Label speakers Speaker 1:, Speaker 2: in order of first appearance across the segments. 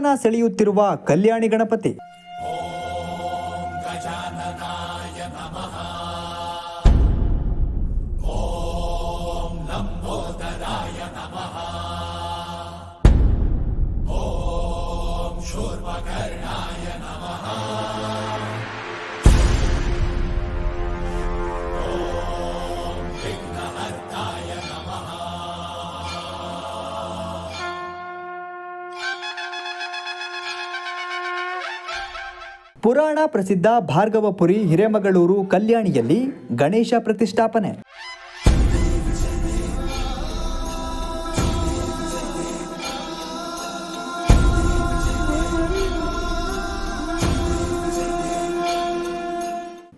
Speaker 1: ಕಣ್ಮನ ಸೆಳೆಯುತ್ತಿರುವ ಕಲ್ಯಾಣಿ ಗಣಪತಿ. ಪುರಾಣ ಪ್ರಸಿದ್ಧ ಭಾರ್ಗವಪುರಿ ಹಿರೇಮಗಳೂರು ಕಲ್ಯಾಣಿಯಲ್ಲಿ ಗಣೇಶ ಪ್ರತಿಷ್ಠಾಪನೆ.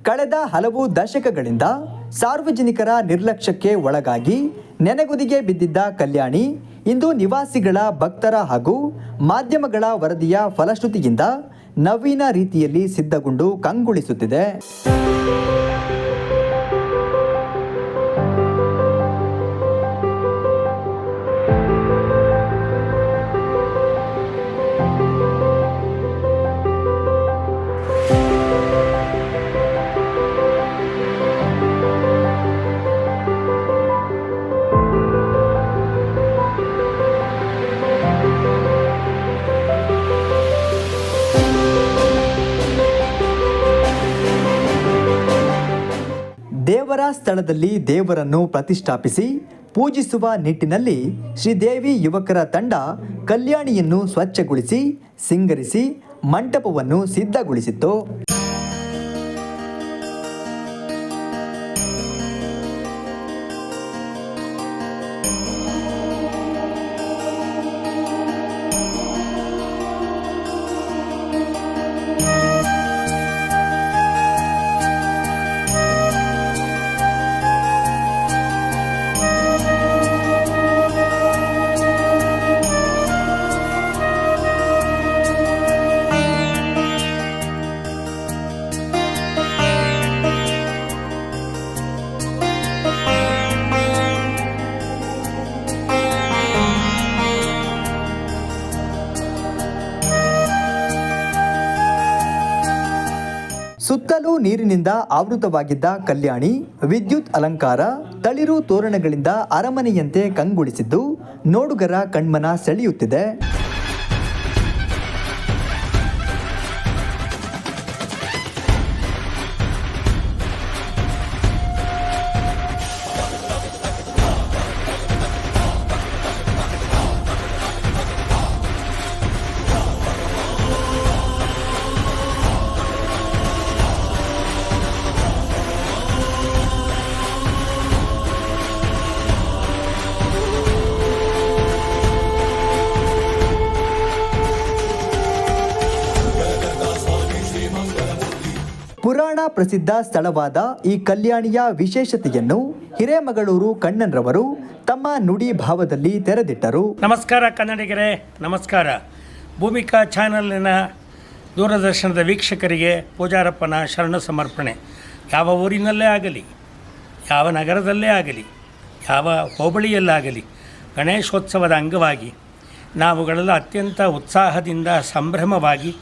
Speaker 1: ಕಳೆದ ಹಲವು ದಶಕಗಳಿಂದ ಸಾರ್ವಜನಿಕರ ನಿರ್ಲಕ್ಷ್ಯಕ್ಕೆ ಒಳಗಾಗಿ ನೆನೆಗುದಿಗೆ ಬಿದ್ದಿದ್ದ ಕಲ್ಯಾಣಿ ಇಂದು ನಿವಾಸಿಗಳ ಭಕ್ತರ ಹಾಗೂ ಮಾಧ್ಯಮಗಳ ವರದಿಯ ಫಲಶ್ರುತಿಯಿಂದ ನವೀನ ರೀತಿಯಲ್ಲಿ ಸಿದ್ಧಗೊಂಡು ಕಂಗೊಳಿಸುತ್ತಿದೆ. ದೇವರ ಸ್ಥಳದಲ್ಲಿ ದೇವರನ್ನು ಪ್ರತಿಷ್ಠಾಪಿಸಿ ಪೂಜಿಸುವ ನಿಟ್ಟಿನಲ್ಲಿ ಶ್ರೀದೇವಿ ಯುವಕರ ತಂಡ ಕಲ್ಯಾಣಿಯನ್ನು ಸ್ವಚ್ಛಗೊಳಿಸಿ ಸಿಂಗರಿಸಿ ಮಂಟಪವನ್ನು ಸಿದ್ಧಗೊಳಿಸಿತ್ತು. ಸುತ್ತಲೂ ನೀರಿನಿಂದ ಆವೃತವಾಗಿದ್ದ ಕಲ್ಯಾಣಿ ವಿದ್ಯುತ್ ಅಲಂಕಾರ ತಳಿರು ತೋರಣಗಳಿಂದ ಅರಮನೆಯಂತೆ ಕಂಗೊಳಿಸಿದ್ದು ನೋಡುಗರ ಕಣ್ಮನ ಸೆಳೆಯುತ್ತಿದೆ. ಪುರಾಣ ಪ್ರಸಿದ್ಧ ಸ್ಥಳವಾದ ಈ ಕಲ್ಯಾಣಿಯ ವಿಶೇಷತೆಯನ್ನು ಹಿರೇಮಗಳೂರು ಕಣ್ಣನ್ರವರು ತಮ್ಮ ನುಡಿ ಭಾವದಲ್ಲಿ ತೆರೆದಿಟ್ಟರು.
Speaker 2: ನಮಸ್ಕಾರ ಕನ್ನಡಿಗರೇ, ನಮಸ್ಕಾರ. ಭೂಮಿಕಾ ಚಾನಲ್ನ ದೂರದರ್ಶನದ ವೀಕ್ಷಕರಿಗೆ ಪೂಜಾರಪ್ಪನ ಶರಣ ಸಮರ್ಪಣೆ. ಯಾವ ಊರಿನಲ್ಲೇ ಆಗಲಿ, ಯಾವ ನಗರದಲ್ಲೇ ಆಗಲಿ, ಯಾವ ಹೋಬಳಿಯಲ್ಲಾಗಲಿ ಗಣೇಶೋತ್ಸವದ ಅಂಗವಾಗಿ ನಾವುಗಳೆಲ್ಲ ಅತ್ಯಂತ ಉತ್ಸಾಹದಿಂದ ಸಂಭ್ರಮವಾಗಿ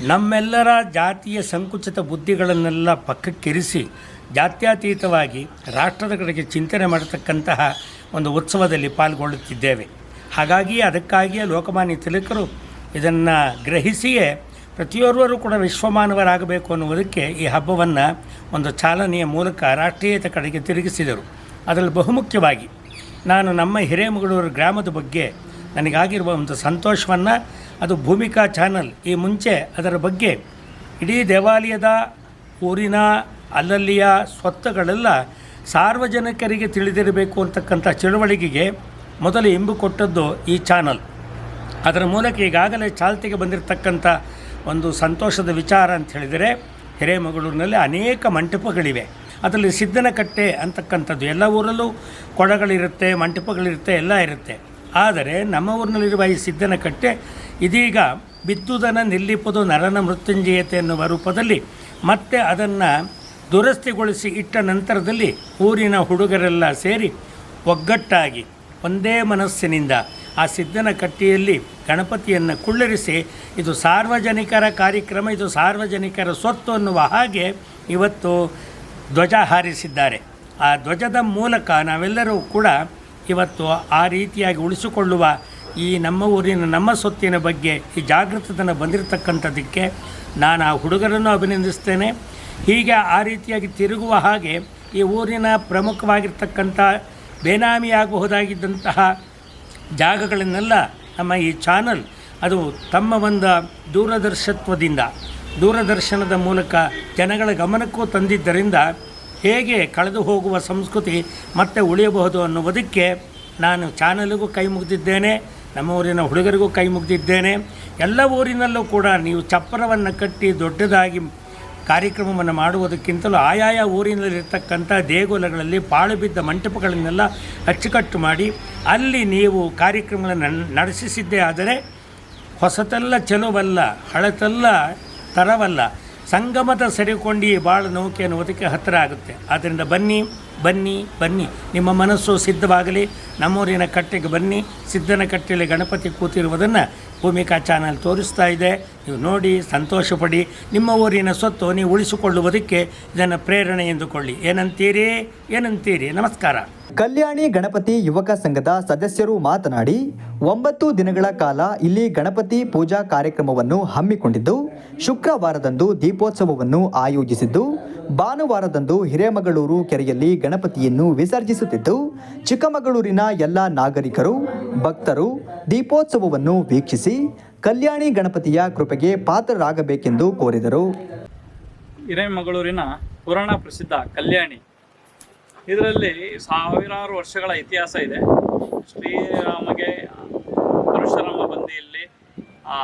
Speaker 2: ನಮ್ಮೆಲ್ಲರ ಜಾತಿಯ ಸಂಕುಚಿತ ಬುದ್ಧಿಗಳನ್ನೆಲ್ಲ ಪಕ್ಕಕ್ಕಿರಿಸಿ ಜಾತ್ಯತೀತವಾಗಿ ರಾಷ್ಟ್ರದ ಕಡೆಗೆ ಚಿಂತನೆ ಮಾಡತಕ್ಕಂತಹ ಒಂದು ಉತ್ಸವದಲ್ಲಿ ಪಾಲ್ಗೊಳ್ಳುತ್ತಿದ್ದೇವೆ. ಹಾಗಾಗಿ ಅದಕ್ಕಾಗಿಯೇ ಲೋಕಮಾನ್ಯ ತಿಲಕರು ಇದನ್ನು ಗ್ರಹಿಸಿಯೇ ಪ್ರತಿಯೊರ್ವರು ಕೂಡ ವಿಶ್ವಮಾನವರಾಗಬೇಕು ಅನ್ನುವುದಕ್ಕೆ ಈ ಹಬ್ಬವನ್ನು ಒಂದು ಚಾಲನೆಯ ಮೂಲಕ ರಾಷ್ಟ್ರೀಯತೆ ಕಡೆಗೆ ತಿರುಗಿಸಿದರು. ಅದರಲ್ಲಿ ಬಹುಮುಖ್ಯವಾಗಿ ನಾನು ನಮ್ಮ ಹಿರೇಮಗಳೂರು ಗ್ರಾಮದ ಬಗ್ಗೆ ನನಗಾಗಿರುವ ಒಂದು ಸಂತೋಷವನ್ನು ಅದು ಭೂಮಿಕಾ ಚಾನಲ್ ಈ ಮುಂಚೆ ಅದರ ಬಗ್ಗೆ ಇಡೀ ದೇವಾಲಯದ ಊರಿನ ಅಲ್ಲಲ್ಲಿಯ ಸ್ವತ್ತುಗಳೆಲ್ಲ ಸಾರ್ವಜನಿಕರಿಗೆ ತಿಳಿದಿರಬೇಕು ಅಂತಕ್ಕಂಥ ಚಳುವಳಿಗೆಗೆ ಮೊದಲು ಇಂಬು ಕೊಟ್ಟದ್ದು ಈ ಚಾನಲ್. ಅದರ ಮೂಲಕ ಈಗಾಗಲೇ ಚಾಲ್ತಿಗೆ ಬಂದಿರತಕ್ಕಂಥ ಒಂದು ಸಂತೋಷದ ವಿಚಾರ ಅಂತ ಹೇಳಿದರೆ ಹಿರೇಮಗಳೂರಿನಲ್ಲಿ ಅನೇಕ ಮಂಟಪಗಳಿವೆ. ಅದರಲ್ಲಿ ಸಿದ್ದನಕಟ್ಟೆ ಅಂತಕ್ಕಂಥದ್ದು ಎಲ್ಲ ಊರಲ್ಲೂ ಕೊಡಗಳಿರುತ್ತೆ, ಮಂಟಪಗಳಿರುತ್ತೆ, ಎಲ್ಲ ಇರುತ್ತೆ. ಆದರೆ ನಮ್ಮ ಊರಿನಲ್ಲಿರುವ ಈ ಸಿದ್ದನಕಟ್ಟೆ ಇದೀಗ ಬಿದ್ದುದನ ನಿಲ್ಲಿಪದು ನರನ ಮೃತ್ಯುಂಜಯತೆ ಎನ್ನುವ ರೂಪದಲ್ಲಿ ಮತ್ತೆ ಅದನ್ನು ದುರಸ್ತಿಗೊಳಿಸಿ ಇಟ್ಟ ನಂತರದಲ್ಲಿ ಊರಿನ ಹುಡುಗರೆಲ್ಲ ಸೇರಿ ಒಗ್ಗಟ್ಟಾಗಿ ಒಂದೇ ಮನಸ್ಸಿನಿಂದ ಆ ಸಿದ್ಧನ ಕಟ್ಟಿಯಲ್ಲಿ ಗಣಪತಿಯನ್ನು ಕುಳ್ಳರಿಸಿ, ಇದು ಸಾರ್ವಜನಿಕರ ಕಾರ್ಯಕ್ರಮ, ಇದು ಸಾರ್ವಜನಿಕರ ಸ್ವತ್ತು ಅನ್ನುವ ಹಾಗೆ ಇವತ್ತು ಧ್ವಜ ಹಾರಿಸಿದ್ದಾರೆ. ಆ ಧ್ವಜದ ಮೂಲಕ ನಾವೆಲ್ಲರೂ ಕೂಡ ಇವತ್ತು ಆ ರೀತಿಯಾಗಿ ಉಳಿಸಿಕೊಳ್ಳುವ ಈ ನಮ್ಮ ಊರಿನ, ನಮ್ಮ ಸೊತ್ತಿನ ಬಗ್ಗೆ ಈ ಜಾಗೃತತನ ಬಂದಿರತಕ್ಕಂಥದ್ದಕ್ಕೆ ನಾನು ಆ ಹುಡುಗರನ್ನು ಅಭಿನಂದಿಸ್ತೇನೆ. ಹೀಗೆ ಆ ರೀತಿಯಾಗಿ ತಿರುಗುವ ಹಾಗೆ ಈ ಊರಿನ ಪ್ರಮುಖವಾಗಿರ್ತಕ್ಕಂಥ ಬೇನಾಮಿಯಾಗಬಹುದಾಗಿದ್ದಂತಹ ಜಾಗಗಳನ್ನೆಲ್ಲ ನಮ್ಮ ಈ ಚಾನಲ್, ಅದು ತಮ್ಮ ಒಂದು ದೂರದರ್ಶತ್ವದಿಂದ, ದೂರದರ್ಶನದ ಮೂಲಕ ಜನಗಳ ಗಮನಕ್ಕೂ ತಂದಿದ್ದರಿಂದ ಹೇಗೆ ಕಳೆದು ಹೋಗುವ ಸಂಸ್ಕೃತಿ ಮತ್ತೆ ಉಳಿಯಬಹುದು ಅನ್ನುವುದಕ್ಕೆ ನಾನು ಚಾನಲ್ಗೂ ಕೈ ಮುಗಿದಿದ್ದೇನೆ, ನಮ್ಮ ಊರಿನ ಹುಡುಗರಿಗೂ ಕೈ ಮುಗಿದಿದ್ದೇನೆ. ಎಲ್ಲ ಊರಿನಲ್ಲೂ ಕೂಡ ನೀವು ಚಪ್ಪರವನ್ನು ಕಟ್ಟಿ ದೊಡ್ಡದಾಗಿ ಕಾರ್ಯಕ್ರಮವನ್ನು ಮಾಡುವುದಕ್ಕಿಂತಲೂ ಆಯಾಯ ಊರಿನಲ್ಲಿರ್ತಕ್ಕಂಥ ದೇಗುಲಗಳಲ್ಲಿ ಪಾಳು ಬಿದ್ದ ಮಂಟಪಗಳನ್ನೆಲ್ಲ ಅಚ್ಚುಕಟ್ಟು ಮಾಡಿ ಅಲ್ಲಿ ನೀವು ಕಾರ್ಯಕ್ರಮಗಳನ್ನು ನಡೆಸಿದ್ದೇ ಆದರೆ ಹೊಸತೆಲ್ಲ ಚೆಲುವಲ್ಲ, ಹಳತೆಲ್ಲ ತರವಲ್ಲ. ಸಂಗಮದ ಸರಿಕೊಂಡಿ ಬಾಳ ನೌಕೆ ಅನ್ನುವುದಕ್ಕೆ ಹತ್ತಿರ ಆಗುತ್ತೆ. ಆದ್ದರಿಂದ ಬನ್ನಿ. ಬನ್ನಿ ಬನ್ನಿ. ನಿಮ್ಮ ಮನಸ್ಸು ಸಿದ್ಧವಾಗಲಿ, ನಮ್ಮೂರಿನ ಕಟ್ಟೆಗೆ ಬನ್ನಿ. ಸಿದ್ಧನ ಕಟ್ಟೆಯಲ್ಲಿ ಗಣಪತಿ ಕೂತಿರುವುದನ್ನು ಭೂಮಿಕಾ ಚಾನಲ್ ತೋರಿಸ್ತಾ ಇದೆ. ನೀವು ನೋಡಿ, ಸಂತೋಷಪಡಿ. ನಿಮ್ಮ ಊರಿನ ಸ್ವತ್ತು ನೀವು ಉಳಿಸಿಕೊಳ್ಳುವುದಕ್ಕೆ ಇದನ್ನು ಪ್ರೇರಣೆ ಎಂದುಕೊಳ್ಳಿ. ಏನಂತೀರಿ? ಏನಂತೀರಿ? ನಮಸ್ಕಾರ.
Speaker 1: ಕಲ್ಯಾಣಿ ಗಣಪತಿ ಯುವಕ ಸಂಘದ ಸದಸ್ಯರು ಮಾತನಾಡಿ, ಒಂಬತ್ತು ದಿನಗಳ ಕಾಲ ಇಲ್ಲಿ ಗಣಪತಿ ಪೂಜಾ ಕಾರ್ಯಕ್ರಮವನ್ನು ಹಮ್ಮಿಕೊಂಡಿದ್ದು, ಶುಕ್ರವಾರದಂದು ದೀಪೋತ್ಸವವನ್ನು ಆಯೋಜಿಸಿದ್ದು ಭಾನುವಾರದಂದು ಹಿರೇಮಗಳೂರು ಕೆರೆಯಲ್ಲಿ ಗಣಪತಿಯನ್ನು ವಿಸರ್ಜಿಸುತ್ತಿದ್ದು, ಚಿಕ್ಕಮಗಳೂರಿನ ಎಲ್ಲ ನಾಗರಿಕರು, ಭಕ್ತರು ದೀಪೋತ್ಸವವನ್ನು ವೀಕ್ಷಿಸಿ ಕಲ್ಯಾಣಿ ಗಣಪತಿಯ ಕೃಪೆಗೆ ಪಾತ್ರರಾಗಬೇಕೆಂದು ಕೋರಿದರು.
Speaker 3: ಹಿರೇಮಗಳೂರಿನ ಪುರಾಣ ಪ್ರಸಿದ್ಧ ಕಲ್ಯಾಣಿ. ಇದರಲ್ಲಿ ಸಾವಿರಾರು ವರ್ಷಗಳ ಇತಿಹಾಸ ಇದೆ. ಶ್ರೀರಾಮಗೆ ಪರಶುರಾಮ ಬಂದಿಯಲ್ಲಿ ಆ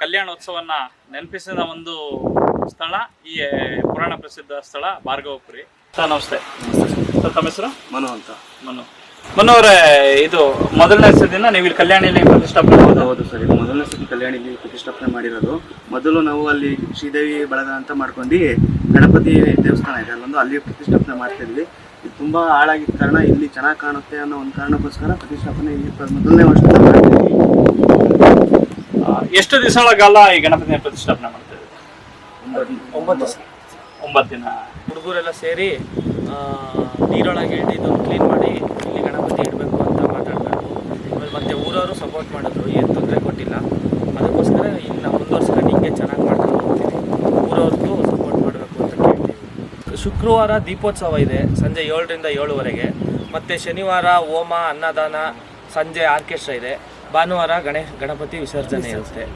Speaker 3: ಕಲ್ಯಾಣೋತ್ಸವನ್ನ ನೆನಪಿಸಿದ ಒಂದು ಸ್ಥಳ ಈ ಪುರಾಣ ಪ್ರಸಿದ್ಧ ಸ್ಥಳ ಭಾರ್ಗವಪುರಿ. ಸರ್ ನಮಸ್ತೆ. ಸರ್ ತಮ್ಮ ಹೆಸರು?
Speaker 4: ಮನು ಅಂತ.
Speaker 3: ಮನು. ಮನು ಅವರೇ ಇದು ಮೊದಲನೇ ಸದಿನ ನೀವು ಇಲ್ಲಿ ಕಲ್ಯಾಣಿಯಲ್ಲಿ ಪ್ರತಿಷ್ಠಾಪನೆ
Speaker 4: ಹೌದು ಹೌದು ಸರ್ ಇದು ಮೊದಲನೇ ಸತಿ ಕಲ್ಯಾಣಿಲಿ ಪ್ರತಿಷ್ಠಾಪನೆ ಮಾಡಿರೋದು. ಮೊದಲು ನಾವು ಅಲ್ಲಿ ಶ್ರೀದೇವಿ ಬಳಗ ಅಂತ ಮಾಡ್ಕೊಂಡು ಗಣಪತಿ ದೇವಸ್ಥಾನ ಇದೆ ಅಲ್ಲೊಂದು ಅಲ್ಲಿ ಪ್ರತಿಷ್ಠಾಪನೆ ಮಾಡ್ತಿದ್ವಿ ಇದು ತುಂಬಾ ಹಾಳಾಗಿದ್ದ ಕಾರಣ ಇಲ್ಲಿ ಚೆನ್ನಾಗಿ ಕಾಣುತ್ತೆ ಅನ್ನೋ ಒಂದು ಕಾರಣಕ್ಕೋಸ್ಕರ ಪ್ರತಿಷ್ಠಾಪನೆ ಇಲ್ಲಿ ಮೊದಲನೇ
Speaker 3: ವರ್ಷ ಎಷ್ಟು ದಿವಸಗಳ ಕಾಲ ಈ ಗಣಪತಿಯ ಪ್ರತಿಷ್ಠಾಪನೆ ಮಾಡ್ತಾ
Speaker 4: ಒಂಬತ್ತು
Speaker 3: ಒಂಬತ್ತು ದಿನ.
Speaker 5: ಹುಡುಗರೆಲ್ಲ ಸೇರಿ ನೀರೊಳಗೆ ಇದು ಕ್ಲೀನ್ ಮಾಡಿ ಇಲ್ಲಿ ಗಣಪತಿ ಇಡಬೇಕು ಅಂತ ಮಾತಾಡ್ತಾರೆ ಆಮೇಲೆ ಮತ್ತೆ ಊರವರು ಸಪೋರ್ಟ್ ಮಾಡಿದ್ರು. ಏನು ತೊಂದರೆ ಕೊಟ್ಟಿಲ್ಲ. ಅದಕ್ಕೋಸ್ಕರ ಇನ್ನು ಮುಂದುವರ್ಸ್ಕೊಂಡು ಹಿಂಗೆ ಚೆನ್ನಾಗಿ ಮಾಡ್ಕೊಂಡು ಊರವ್ರಿಗೂ ಸಪೋರ್ಟ್ ಮಾಡಬೇಕು ಅಂತ ಕೇಳ್ತೀವಿ. ಶುಕ್ರವಾರ ದೀಪೋತ್ಸವ ಇದೆ, ಸಂಜೆ ಏಳರಿಂದ ಏಳುವರೆಗೆ. ಮತ್ತು ಶನಿವಾರ ಹೋಮ, ಅನ್ನದಾನ, ಸಂಜೆ ಆರ್ಕೆಸ್ಟ್ರಾ ಇದೆ. ಭಾನುವಾರ ಗಣೇಶ್ ಗಣಪತಿ ವಿಸರ್ಜನೆ ಇರುತ್ತೆ.